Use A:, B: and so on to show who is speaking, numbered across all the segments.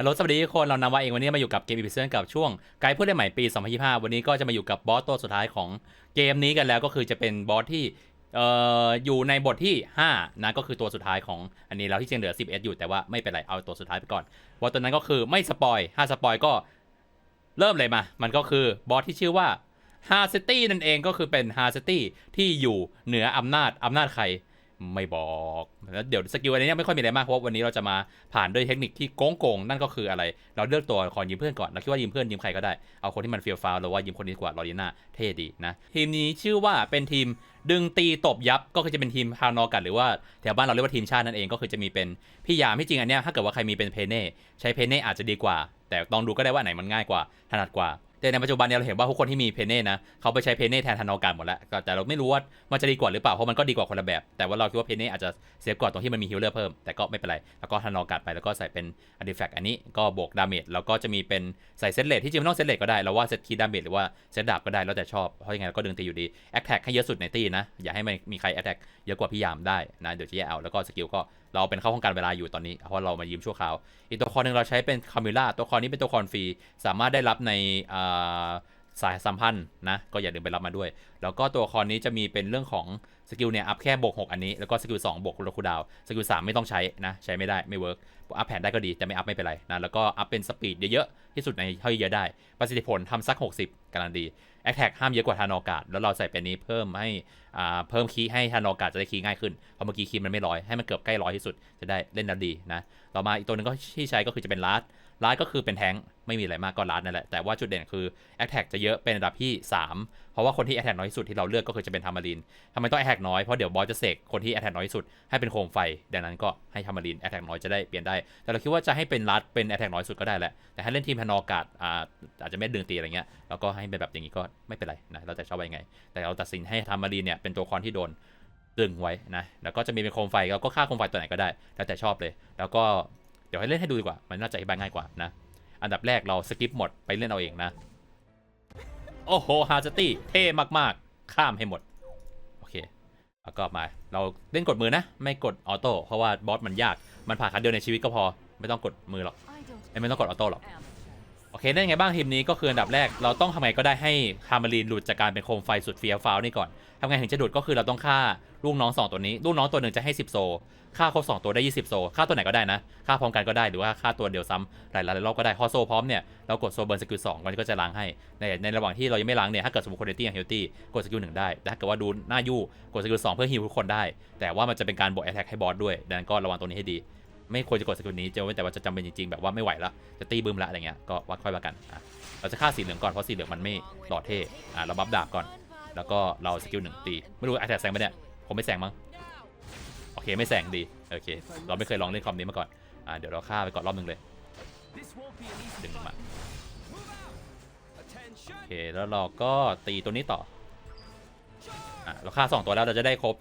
A: ฮัลโหลสวัสดีทุกคน เรานำว่าเองวันนี้มาอยู่กับเกมอีพิเซนกับช่วงไกด์ผู้เล่นใหม่ปี 2025 วันนี้ก็จะมาอยู่กับบอสตัวสุดท้ายของเกมนี้กันแล้วก็คือจะเป็นบอสที่เอ่ออยู่ในบทที่ 5 นะก็คือตัวสุดท้ายของอันนี้แล้วที่ยังเหลือ11อยู่แต่ว่าไม่เป็นไรเอาตัวสุดท้ายไปก่อนบอสตัวนั้นก็คือไม่สปอยถ้าสปอยก็เริ่มเลยมา มันก็คือบอสที่ชื่อว่าฮาร์ซิตี้นั่นเองก็คือเป็นฮาร์ซิตี้ที่อยู่เหนืออำนาจอำนาจใคร ไม่บอกแล้วเดี๋ยวสกิลอันนี้ไม่ค่อยมีอะไรมากเพราะว่าวันนี้เราจะมาผ่านด้วยเทคนิคที่โกงโกงนั่นก็คืออะไร เราเลือกตัวละครยืมเพื่อนก่อนเราคิดว่ายืมเพื่อนยืมใครก็ได้เอาคนที่มันเฟียลฟ้าวหรือว่ายืมคนนี้กว่าลอรีน่าเท่ดีนะทีมนี้ชื่อว่าเป็นทีมดึงตีตบยับก็คือจะเป็นทีมฮานอกันหรือว่าแถวบ้านเราเรียกว่าทีมชาตินั่นเองก็คือจะมีเป็นพี่ยามที่จริงอันเนี้ยถ้าเกิดว่าใครมีเป็นเพเน่ใช้เพเน่อาจจะดีกว่า แต่ลองดูก็ได้ว่าไหนมันง่ายกว่าถนัดกว่า แต่ในปัจจุบันเนี่ยเราเห็นว่าทุกคนที่มีเพเน่นะเขาไปใช้เพเน่แทนธนอการหมดแล้วแต่เราไม่รู้ว่ามันจะดีกว่าหรือเปล่าเพราะมันก็ดีกว่าคนละแบบ แต่ว่าเราคิดว่าเพเน่อาจจะเซฟกว่าตรงที่มันมีฮิลเลอร์เพิ่มแต่ก็ไม่เป็นไรแล้วก็ธนอการไปแล้วก็ใส่เป็นอันดิแฟกอันนี้ก็บวกดาเมจแล้วก็จะมีเป็นใส่เซตเลทที่จริงไม่ต้องเซตเลทก็ได้เราว่าเซตคีดาเมจหรือว่าเซตดาบก็ได้แล้วแต่ชอบเพราะยังไงเราก็ดึงตีอยู่ดีแอคแท็กให้เยอะสุดในตีนะอย่าให้มันมีใครแอคแท็กเยอะกว่าพี่ยามได้นะเดี๋ยวจะแยกเอาแล้วก็สกิลก็ เราเป็นเข้าห้องการเวลาอยู่ตอนนี้ เพราะเรามายืมชั่วคราว อีกตัวละครหนึ่งเราใช้เป็นคามิล่าตัวละครนี้เป็นตัวละครฟรี สามารถได้รับในสายสัมพันธ์นะ ก็อย่าลืมไปรับมาด้วย แล้วก็ตัวละครนี้จะมีเป็นเรื่องของ สกิลเนี่ยอัพแค่บวก6อันนี้แล้วก็สกิล2บวกคูลคูดาวสกิล3ไม่ต้องใช้นะใช้ไม่ได้ไม่เวิร์กอัพแผนได้ก็ดีแต่ไม่อัพไม่เป็นไรนะแล้วก็อัพเป็นสปีดเยอะๆที่สุดในเท่าที่เยอะได้ประสิทธิผลทำสัก 60การันดีแอคแท็กห้ามเยอะกว่าทานอกาศแล้วเราใส่เป็นนี้เพิ่มให้อ่าเพิ่มคีย์ให้ทานอกาศจะได้คีย์ง่ายขึ้นเพราะเมื่อกี้คีย์มันไม่ร้อยให้มันเกือบใกล้ร้อยที่สุดจะได้เล่นได้ดีนะต่อมาอีกตัวหนึ่งก็ที่ใช้ก็คือจะเป็นลาร์ด ลาดก็คือเป็นแทงไม่มีอะไรมากก็ลาดนั่นแหละ แต่ว่าจุดเด่นคือแอคแท็กจะเยอะเป็นระดับที่ 3 เพราะว่าคนที่แอคแท็กน้อยที่สุดที่เราเลือกก็คือจะเป็นทามารีนทำไมต้องแอคแท็กน้อยเพราะเดี๋ยวบอสจะเสกคนที่แอคแท็กน้อยที่สุดให้เป็นโคมไฟ ดังนั้นก็ให้ทามารีนแอคแท็กน้อยจะได้เปลี่ยนได้ แต่เราคิดว่าจะให้เป็นลาดเป็นแอคแท็กน้อยสุดก็ได้แหละ แต่ให้เล่นทีมพนอกาศอาอาจจะไม่ดึงตีอะไรเงี้ย แล้วก็ให้เป็นแบบอย่างนี้ก็ไม่เป็นไรนะเราแต่ชอบยังไง แต่เราตัดสินให้ทามารีนเนี่ยเป็นตัวละครที่โดนดึงไว้นะ แล้วก็จะมีเป็นโคมไฟแล้วก็ฆ่าโคมไฟตัวไหนก็ได้ แล้วแต่ชอบเลย แล้วก็ เดี๋ยวให้เล่นให้ดูดีกว่า มันน่าจะอธิบายง่ายกว่านะ อันดับแรกเราสกิปหมดไปเล่นเอาเองนะ โอ้โหฮาร์จตี้เท่มากๆ ข้ามให้หมด โอเค แล้วก็มา เราเล่นกดมือนะ ไม่กดออโต้ เพราะว่าบอสมันยาก มันผ่านครั้งเดียวในชีวิตก็พอ ไม่ต้องกดมือหรอก ไม่ต้องกดออโต้หรอก อเคได้ไงบ้างทีมนี้ก็คืออันดับแรกเราต้องทำไงก็ได้ให้คาร์มารีนหลุดจากการเป็นโคมไฟสุดเฟียฟาวนี่ก่อนทำไงถึงจะหลุดก็คือเราต้องฆ่าลูกน้องสองตัวนี้ลูกน้องตัวหนึ่งจะให้ 10 โซฆ่าครบสองตัวได้ 20 โซฆ่าตัวไหนก็ได้นะฆ่าพร้อมกันก็ได้หรือว่าฆ่าตัวเดียวซ้ำหลายๆรอบก็ได้พอโซพร้อมเนี่ยเรากดโซเบิร์นสกิลสองมันก็จะล้างให้ในในระหว่างที่เรายังไม่ล้างเนี่ยถ้าเกิดสมมติคนเดตี้อย่างเฮลตี้กดสกิลหนึ่งได้แต่ถ้าเกิดว่าดูหน้ายู่กดสกิลสองเพื่อฮิวทุกคนได้ แต่ว่ามันจะเป็นการบวกแอทแทกให้บอสด้วยดังนั้นก็ระวังตัวนี้ให้ดี ไม่ควรจะกดสกิลนี้เจะแต่ว่าจะจำเป็นจริงๆแบบว่าไม่ไหวละจะตีบึ้มละอะไรเงี้ยก็วัดค่อยว่ากันอะเราจะฆ่าสีเหลืองก่อนเพราะสีเหลืองมันไม่หล่อเท่อะเราบัฟดาบก่อน แล้วก็เราสกิลหนึ่งตีไม่รู้ไอแท็กแซงไปเนี่ยผมไม่แซงมั้งโอเคไม่แซงดีโอเค เราไม่เคยลองเล่นคอมนี้มาก่อนอะเดี๋ยวเราฆ่าไปก่อนรอบหนึงเลยดึงมาโอเคแล้วเราก็ตีตัวนี้ต่ออะเราฆ่าสองตัวแล้วเราจะได้ครบ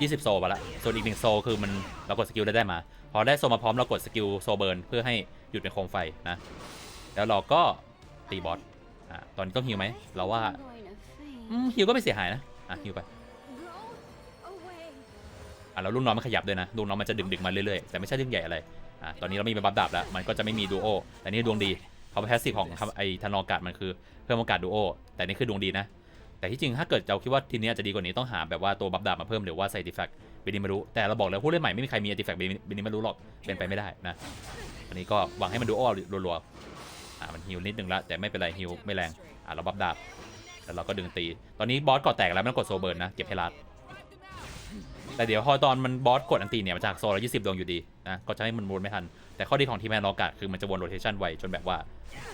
A: 20 โซมาละส่วนอีกหนึ่งโซคือมันเรากดสกิลได้ได้มา อได้โซมาพร้อมเรากดสกิลโซเบิร์นเพื่อให้หยุดเป็นโคมไฟนะ แล้วเราก็ตีบอสอะตอนนี้ต้องฮิวไหมเราว่าอืมฮิวก็ไม่เสียหายนะอะฮิวไปอะแล้วลูกน้องมันขยับด้วยนะลูกน้องมันจะดึงดึงๆมาเรื่อยๆแต่ไม่ใช่เรื่องใหญ่อะไรอะตอนนี้เรามีเป็นบัฟดาบแล้วมันก็จะไม่มีดูโอแต่นี่ดวงดีเขาแพสซีฟของไอ้ธนอกาศมันคือเพิ่มโอกาสดูโอแต่นี่คือดวงดีนะ แต่ที่จริงถ้าเกิดเราคิดว่าทีนี้อาจจะดีกว่านี้ต้องหาแบบว่าตัวบัฟดาบมาเพิ่มหรือว่าใส่ดิแฟกบินิมารุแต่เราบอกแล้วผู้เล่นใหม่ไม่มีใครมีดิแฟกบินิมารุหรอกเป็นไปไม่ได้นะอันนี้ก็หวังให้มันดูโอรัวๆอะมันฮิวนิดนึงละแต่ไม่เป็นไรฮิวไม่แรงอะเราบัฟดาบแล้วเราก็ดึงตี ตอนนี้บอสกดแตกแล้วไม่ต้องกดโซเบิร์นนะเก็บให้รัดแต่เดี๋ยวพอตอนมันบอสกดอันตีเนี่ยมันจากโซลยี่สิบดวงอยู่ดีนะก็จะให้มันวนไม่ทัน แต่ข้อดีของทีมแมนลอกาดคือมันจะวนโรเทชันไวจนแบบว่า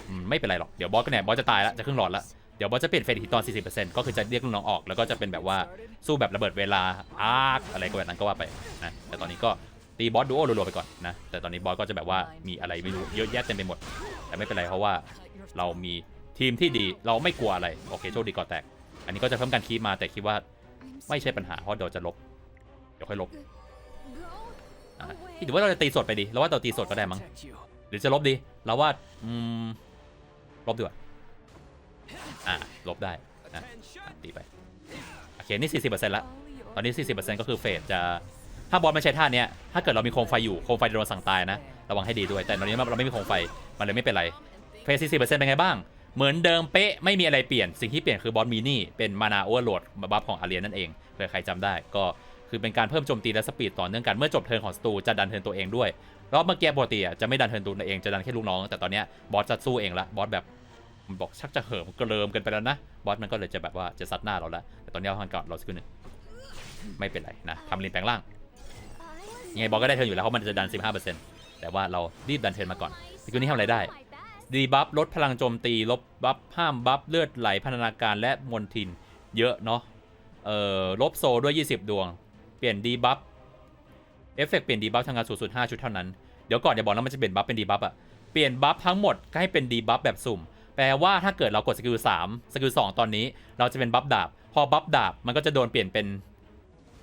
A: อืมไม่เป็นไรหรอกเดี๋ยวบอสก็เนี่ยบอสจะตายแล้วจะครึ่งหลอดแล้ว เดี๋ยวบอสจะเปลี่ยนเฟรทีตอน 40%ก็คือจะเรียกน้องออกแล้วก็จะเป็นแบบว่าสู้แบบระเบิดเวลาอาร์คอะไรก็แบบนั้นก็ว่าไปนะแต่ตอนนี้ก็ตีบอสดูโอรัวๆไปก่อนนะแต่ตอนนี้บอสก็จะแบบว่ามีอะไรไม่รู้เยอะแยะเต็มไปหมด แต่ไม่เป็นไรเพราะว่าเรามีทีมที่ดีเราไม่กลัวอะไรโอเคโชคดีก่อนแตก อันนี้ก็จะเพิ่มการคีบมาแต่คิดว่าไม่ใช่ปัญหาเพราะเดี๋ยวจะลบเดี๋ยวค่อยลบ
B: Go
A: อะ
B: away.
A: พี่ถือว่าเราจะตีสดไปดีเราว่าเราตีสดก็ได้มั้งหรือจะลบดีเราว่าอืมลบดีกว่า อ่าลบได้นะตีไปโอเคนี่ 40%ละตอนนี้ 40%ก็คือเฟสจะถ้าบอสไม่ใช้ท่าเนี้ยถ้าเกิดเรามีโคมไฟอยู่โคมไฟโดนสั่งตายนะ ระวังให้ดีด้วย แต่ตอนนี้เราไม่มีโคมไฟมันเลยไม่เป็นไรเฟส40%เป็นไงบ้าง เหมือนเดิมเป๊ะไม่มีอะไรเปลี่ยนสิ่งที่เปลี่ยนคือบอสมีนี่เป็นมานาโอเวอร์โหลดบัฟของอาเรียนนั่นเองเผื่อใครจำได้ก็คือเป็นการเพิ่มโจมตีและสปีดต่อเนื่องกันเมื่อจบเทิร์นของศัตรูจะดันเทิร์นตัวเองด้วยรอบเมื่อกี้ปกติจะไม่ดันเทิร์นตัวเองจะดันแค่ลูกน้อง แต่ตอนนี้บอสจะสู้เองละบอสแบบ มันบอกชักจะเหิมกระเริมกันไปแล้วนะ บอสมันก็เลยจะแบบว่าจะซัดหน้าเราแล้ว แต่ตอนนี้เราทำก่อนเราสกิลหนึ่งไม่เป็นไรนะทำลินแปลงร่าง ยังไงบอสก็ได้เทิร์นอยู่แล้วเพราะมันจะดัน 15%แต่ว่าเรารีบดันเทิร์นมาก่อนสกิลนี้ทำอะไรได้ ดีบัฟลดพลังโจมตี ลบบัฟห้ามบัฟเลือดไหลพันธนาการและมนทิน เยอะเนาะ เอ่อลบโซด้วย 20 ดวง เปลี่ยนดีบัฟ เอฟเฟกเปลี่ยนดีบัฟทางการสูงสุด5ชุดเท่านั้น เดี๋ยวก่อนอย่าบอกนะมันจะเปลี่ยนบัฟเป็นดีบัฟอะเปลี่ยนบัฟทั้งหมดก็ให้เป็นดีบัฟแบบสุ่ม แปลว่าถ้าเกิดเรากดสกิล3สกิล2ตอนนี้ เราจะเป็นบัฟดาบ พอบัฟดาบมันก็จะโดนเปลี่ยนเป็น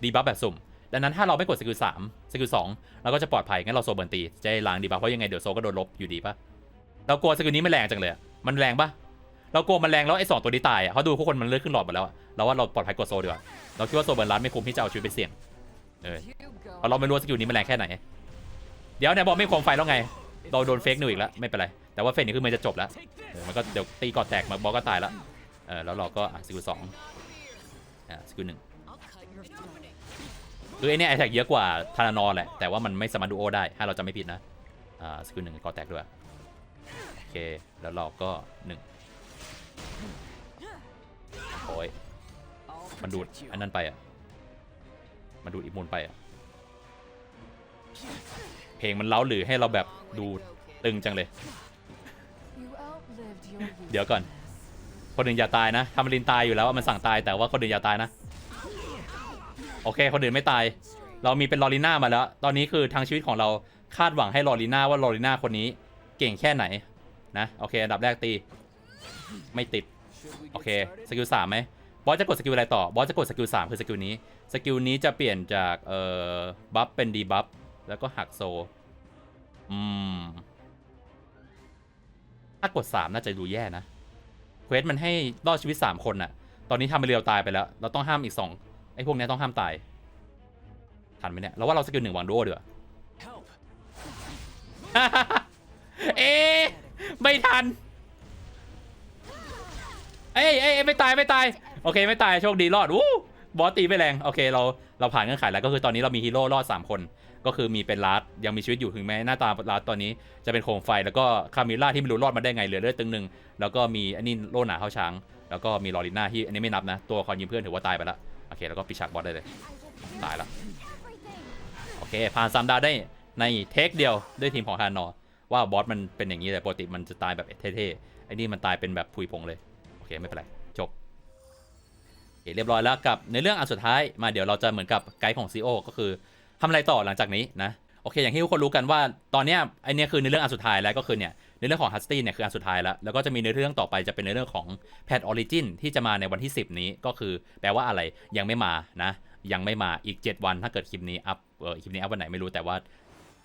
A: ดีบัฟแบบสุ่ม ดังนั้นถ้าเราไม่กดสกิล3สกิล2เราก็จะปลอดภัยงั้นเราโซเบิร์นตีจะได้ล้างดีบัฟเพราะยังไงเดี๋ยวโซก็โดนลบอยู่ดีปะเรากลัวสกิลนี้มันแรงจังเลย มันแรงปะเรากลัวมันแรงแล้วไอ้สองตัวนี้ตายอะเขาะดูพวกคนมันเลือดขึ้นหลอดหมดแล้วอะเราว่าเราปลอดภัยกว่าโซดีกว่าเราคิดว่าโซเบิร์นรัดไม่คุ้มที่จะเอาชีวิตไปเสี่ยงเออเราไม่รู้สกิลนี้มันแรงแค่ไหน เดี๋ยวเนี่ยบอกไม่คมไฟแล้วไง เราโดนเฟกนิวอีกแล้วไม่เป็นไร แต่ว่าเฟกนี่คือมันจะจบแล้วเออมันก็เดี๋ยวตีก่อนแตกมาบอสก็ตายแล้วเออแล้วเราก็อะสกิลสองอะสกิลหนึ่งคือไอเนี่ยไอแท็กเยอะกว่าทารานอแหละแต่ว่ามันไม่สามารถดูโอได้ถ้าเราจะไม่ผิดนะอ่าสกิลหนึ่งก่อแตกด้วยโอเคแล้วเราก็หนึ่งโอ้ยมันดูดอันนั้นไปอะมันดูดอิมูลไปอะ เพลงมันเล้าหรือให้เราแบบดูตึงจังเลย เดี๋ยวก่อน คนอื่นอย่าตายนะทำลินตายอยู่แล้วอะมันสั่งตายแต่ว่าคนอื่นอย่าตายนะ โอเค คนอื่นไม่ตาย เรามีเป็นลอริน่ามาแล้ว ตอนนี้คือทางชีวิตของเราคาดหวังให้ลอริน่าว่าลอริน่าคนนี้เก่งแค่ไหนนะโอเคอันดับแรกตี ไม่ติด โอเคสกิลสามไหมบอสจะกดสกิลอะไรต่อบอสจะกดสกิลสามคือสกิลนี้สกิลนี้จะเปลี่ยนจากเอ่อบัฟเป็นดีบัฟ แล้วก็หักโซ อืม ถ้ากดสามน่าจะดูแย่นะ เควสมันให้รอดชีวิตสามคนน่ะ ตอนนี้ทำไปเรียวตายไปแล้ว เราต้องห้ามอีกสองไอ้พวกเนี้ยต้องห้ามตาย ทันไหมเนี่ย เราว่าเราสกิลหนึ่งวางดูโอเดือเอ๊ะไม่ทันเอ้ยเอ้ยเอ้ยไม่ตายไม่ตาย โอเคไม่ตายโชคดีรอดวู้บอสตีไม่แรง โอเคเราเราผ่านเงื่อนไขแล้วก็คือตอนนี้เรามีฮีโร่รอด 3 คน ก็คือมีเป็นลัดยังมีชีวิตอยู่ถึงแม้หน้าตาลัดตอนนี้จะเป็นโคมไฟ แล้วก็คามิล่าที่ไม่รู้รอดมาได้ไงเหลือเลือดตึงหนึ่งแล้วก็มีอันนี้โลหนาเข้าช้าง แล้วก็มีลอริน่าที่อันนี้ไม่นับนะ ตัวคอยยิงเพื่อนถือว่าตายไปแล้วโอเคแล้วก็ปิดฉากบอสได้เลยตายแล้วโอเคผ่านสามดาวได้ในเทคเดียวด้วยทีมของฮานอว่าบอสมันเป็นอย่างนี้แต่ปกติมันจะตายแบบเท่ๆไอ้นี่มันตายเป็นแบบผุยผงเลยโอเคไม่เป็นไรจบโอเคเรียบร้อยแล้วกับในเรื่องอันสุดท้ายมาเดี๋ยวเราจะเหมือนกับไกด์ของซีโอก็คือ ทำอะไรต่อหลังจากนี้นะโอเค อย่างที่ทุกคนรู้กันว่าตอนเนี้ยไอเนี้ยคือในเรื่องอันสุดท้ายแล้วก็คือเนี่ยในเรื่องของฮัสตี้เนี่ยคืออันสุดท้ายแล้วแล้วก็จะมีในเรื่องต่อไปจะเป็นในเรื่องของแพทออริจินที่จะมาในวันที่ 10 นี้ก็คือแปลว่าอะไรยังไม่มานะยังไม่มาอีก 7 วันถ้าเกิดคลิปนี้อัพเออคลิปนี้อัพวันไหนไม่รู้แต่ว่า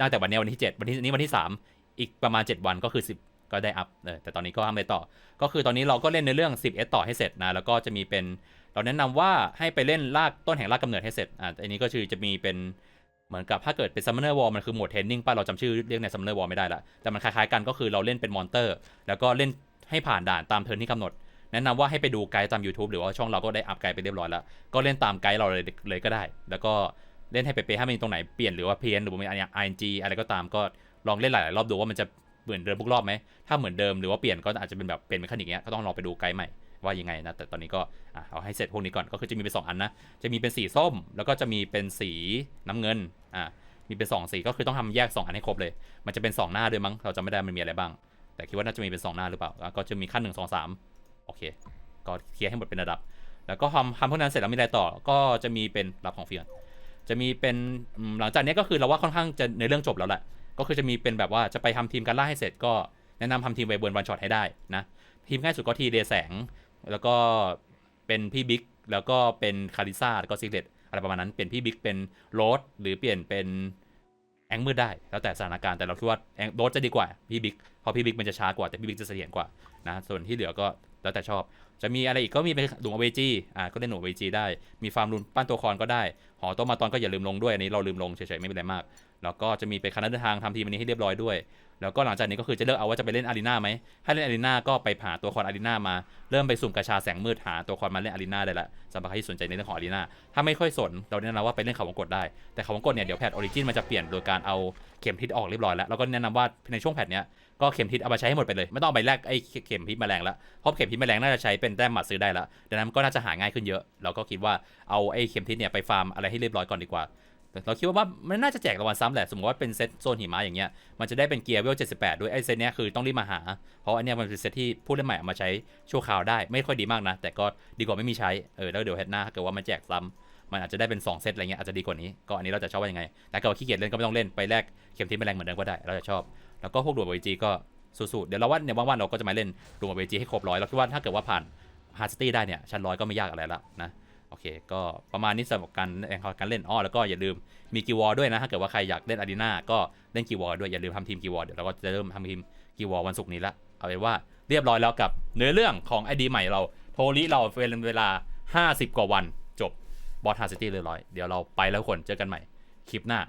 A: ตั้งแต่วันนี้วันที่ 7 วันที่นี้วันที่ 3 อีกประมาณ 7 วันก็คือ 10 ก็ได้อัพเออแต่ตอนนี้ก็ทำอะไรต่อ ก็คือตอนนี้เราก็เล่นในเรื่อง 10S ต่อให้เสร็จนะแล้วก็จะมีเป็นเราแนะนำว่าให้ไปเล่นลากต้นแห่งลากกำเนิดให้เสร็จอ่าอันนี้ก็คือจะมีเป็น เหมือนกับถ้าเกิดเป็น Summoner Wall มันคือโหมดเทรนนิ่งป่ะ เราจำชื่อเรียกใน Summoner Wall ไม่ได้ละ แต่มันคล้ายๆกันก็คือเราเล่นเป็นมอนเตอร์ แล้วก็เล่นให้ผ่านด่านตามเทิร์นที่กำหนด แนะนำว่าให้ไปดูไกด์ตาม YouTube หรือว่าช่องเราก็ได้อัพไกด์ไปเรียบร้อยแล้ว ก็เล่นตามไกด์เราเลยเลยก็ได้ แล้วก็เล่นให้เป๊ะๆถ้ามีตรงไหนเปลี่ยนหรือว่าเพี้ยนหรือว่ามี ING อะไรก็ตามก็ลองเล่นหลายๆรอบดูว่ามันจะเหมือนเดิมทุกรอบไหมถ้าเหมือนเดิมหรือว่าเปลี่ยนก็อาจจะเป็นแบบเป็นเมคานิกเนี้ยก็ต้องลองไปดูไกด์ใหม่ ว่ายังไงนะแต่ตอนนี้ก็เอาให้เสร็จพวกนี้ก่อนก็คือจะมีเป็นสองอันนะ จะมีเป็นสีส้ม แล้วก็จะมีเป็นสีน้ำเงินอะมีเป็นสองสีก็คือต้องทำแยกสองอันให้ครบเลย มันจะเป็นสองหน้าด้วยมั้งเราจะไม่ได้มันมีอะไรบ้าง แต่คิดว่าน่าจะมีเป็นสองหน้าหรือเปล่า ก็จะมีขั้นหนึ่งสองสามโอเคก็เคลียร์ให้หมดเป็นระดับ แล้วก็ทำทำพวกนั้นเสร็จแล้วมีอะไรต่อ ก็จะมีเป็นรับของเฟียนจะมีเป็นหลังจากนี้ก็คือเราว่าค่อนข้างจะในเรื่องจบแล้วแหละก็คือจะมีเป็นแบบว่าจะไปทำทีมการล่าให้เสร็จก็แนะนำทำทีมไวเบิร์นวันช็อตให้ได้นะทีมง่ายสุดก็ทีเดแสง แล้วก็เป็นพี่บิ๊กแล้วก็เป็นคาริซ่าแล้วก็ซิกเลตอะไรประมาณนั้น เปลี่ยนพี่บิ๊กเป็นโรสหรือเปลี่ยนเป็นแองมืดได้ แล้วแต่สถานการณ์แต่เราคิดว่าแองโดสจะดีกว่าพี่บิ๊กเพราะพี่บิ๊กมันจะช้ากว่าแต่พี่บิ๊กจะเสถียรกว่านะส่วนที่เหลือก็แล้วแต่ชอบ จะมีอะไรอีกก็มีเป็นหลวงอเวจีอ่าก็เล่นหลวงอเวจีได้มีฟาร์มรุนปั้นตัวคอนก็ได้หอโตมาตอนก็อย่าลืมลงด้วยอันนี้เราลืมลงเฉยๆไม่เป็นไรมาก แล้วก็จะมีไปคณะเดินทางทำทีมอันนี้ให้เรียบร้อยด้วย แล้วก็หลังจากนี้ก็คือจะเลือกเอาว่าจะไปเล่นอารีนาไหมถ้าเล่นอารีนาก็ไปหาตัวคอนอารีนามา เริ่มไปสุ่มกระชาแสงมืดหาตัวคอนมาเล่นอารีนาได้ละสำหรับใครที่สนใจในเรื่องของอารีนาถ้าไม่ค่อยสนเราแนะนำว่าไปเล่นเขาวงกตได้ แต่เขาวงกตเนี่ยเดี๋ยวแพทออริจินมันจะเปลี่ยนโดยการเอาเข็มทิศออกเรียบร้อยแล้ว แล้วก็แนะนำว่าในช่วงแพทเนี้ยก็เข็มทิศเอามาใช้ให้หมดไปเลย ไม่ต้องไปแลกไอ้เข็มพิษแมลงละเพราะเข็มพิษแมลงน่าจะใช้เป็นแต้มหมัดซื้อได้ละดังนั้นก็น่าจะหาง่ายขึ้นเยอะ เราก็คิดว่าเอาไอ้เข็มทิศเนี่ยไปฟาร์มอะไรให้เรียบร้อยก่อนดีกว่า แต่เราคิดว่ามันน่าจะแจกรางวัลซ้ำแหละ สมมติว่าเป็นเซตโซนหิมะอย่างเงี้ย มันจะได้เป็นเกียร์เวล 78 ด้วยไอ้เซตเนี้ยคือต้องรีบมาหา เพราะอันเนี้ยมันเป็นเซตที่ผู้เล่นใหม่เอามาใช้ชั่วคราวได้ ไม่ค่อยดีมากนะ แต่ก็ดีกว่าไม่มีใช้ เออ แล้วเดี๋ยวเฮดหน้าเกิดว่ามันแจกซ้ำมันอาจจะได้เป็น 2 เซตอะไรเงี้ย อาจจะดีกว่านี้ ก็อันนี้เราจะชอบว่ายังไง แต่ก็ขี้เกียจเล่นก็ไม่ต้องเล่น ไปแลกเข็มทิศแมลงเหมือนเดิมก็ได้ เราจะชอบ แล้วก็พวกดูบจีก็สู้ๆเดี๋ยวเราว่าเนี่ยว่างๆเราก็จะมาเล่นดูบจีให้ครบร้อยเราคิดว่าถ้าเกิดว่าผ่านฮาร์ดสตี้ได้เนี่ยชั้นร้อยก็ไม่ยากอะไรละนะ อเค ก็ประมาณนี้สำหรับการการเล่นอ้อแล้วก็อย่าลืมมีกีวอลด้วยนะถ้าเกิดว่าใครอยากเล่นอารีนาก็เล่นกีวอลด้วยอย่าลืมทำทีมกีวอลเดี๋ยวเราก็จะเริ่มทำทีมกีวอลวันศุกร์นี้ละเอาเป็นว่าเรียบร้อยแล้วกับเนื้อเรื่องของไอดีใหม่เราโทรลิเราเป็นเวลา 50 กว่าวันจบบอสฮาร์ซิตี้เรียบร้อยเดี๋ยวเราไปแล้วคนเจอกันใหม่คลิปหน้า